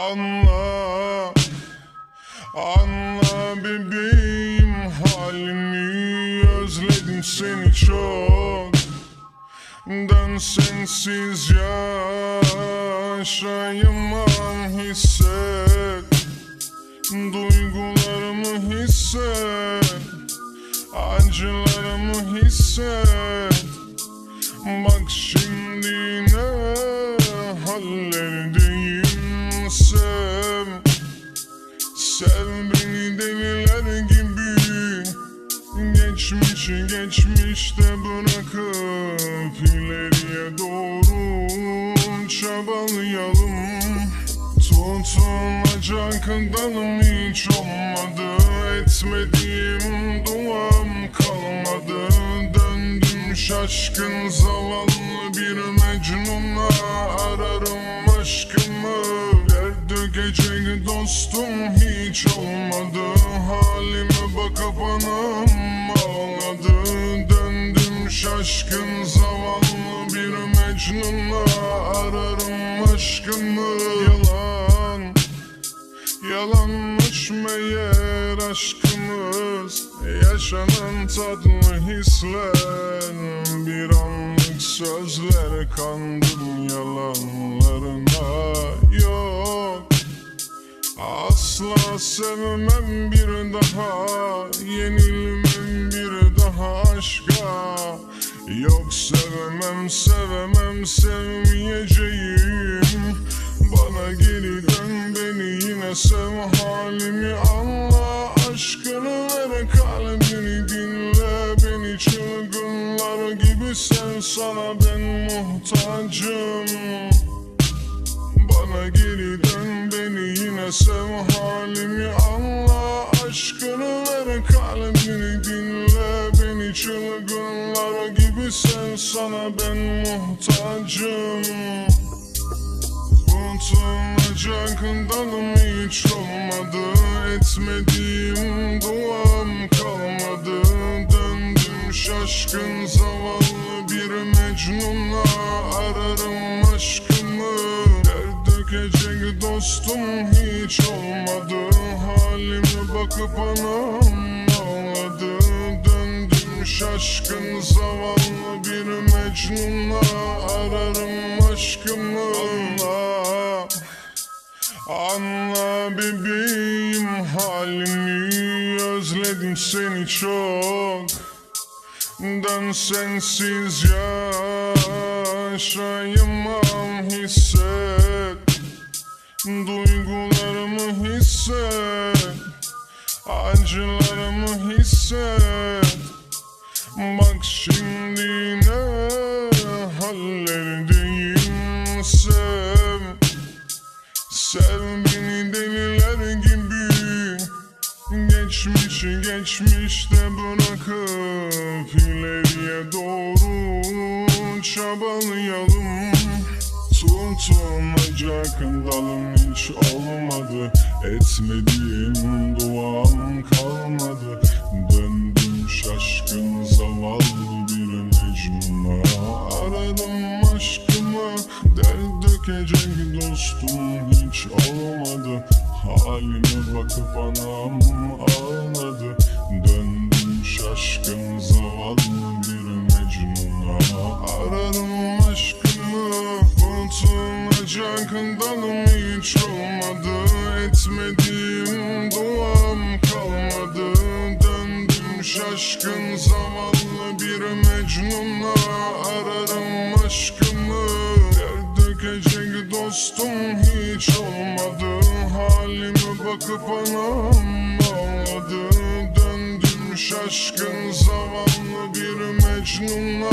Anla, anla bebeğim halini Özledim seni çok. Dön sensiz yaşayamam hisset. Duygularımı hisset Acılarımı hisset geçmişte bırakıp ileriye doğru çabalayalım. Tutunacak dalım hiç olmadı. Etmediğim duam kalmadı. Döndüm şaşkın zavallı bir mecnuna Ararım aşkımı Dert dökecek dostum hiç olmadı. Halime bakıp anam Şaşkın zavallı bir mecnuna Ararım aşkımı. Yalan Yalanmış meğer aşkımız. Yaşanan tatlı hisler Bir anlık sözler kandım yalanlarına. Yok Asla sevmem bir daha. Yenilmem bir daha aşka Yok sevmem sevmem sevmeyeceğim. Bana geri dön beni yine sev halimi. Anla Aşkını ver kalbini dinle. Beni çılgınlar gibi sev sana ben muhtacım. Bana geri dön beni yine sev halimi. Anla sana ben muhtacım. Unutulacak dalım hiç olmadı. Etmediğim duam kalmadı. Döndüm şaşkın zavallı bir mecnunla. Ararım aşkımı. Dert dökecek dostum hiç olmadı. Halime bakıp anam şaşkın zavallı bir mecnunla Ararım aşkımı. Anla Anla bebeğim halini Özledim seni çok. Dön sensiz yaşayamam hisset. Duygularımı hisset. Acılarımı hisset Bak şimdi ne hallerdeyim Sev Sev beni deliler gibi Geçmişi geçmişte bırakıp ileriye doğru çabalayalım. Tutunacak dalım hiç olmadı Etmediğim duam kalmadı Dökecek dostum hiç olmadı. Halime bakıp anam ağladı. Döndüm şaşkın zavallı bir mecnuna. Aradım aşkımı Unutulacak dalım hiç olmadı. Etmediğim duam kalmadı. Döndüm şaşkın zavallı bir mecnunla Ararım aşkımı Dökecek dostum hiç olmadı. Halime bakıp anam ağladı. Döndüm şaşkın zavallı bir mecnunla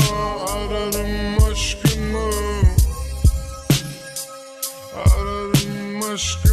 Ararım aşkımı Ararım aşkımı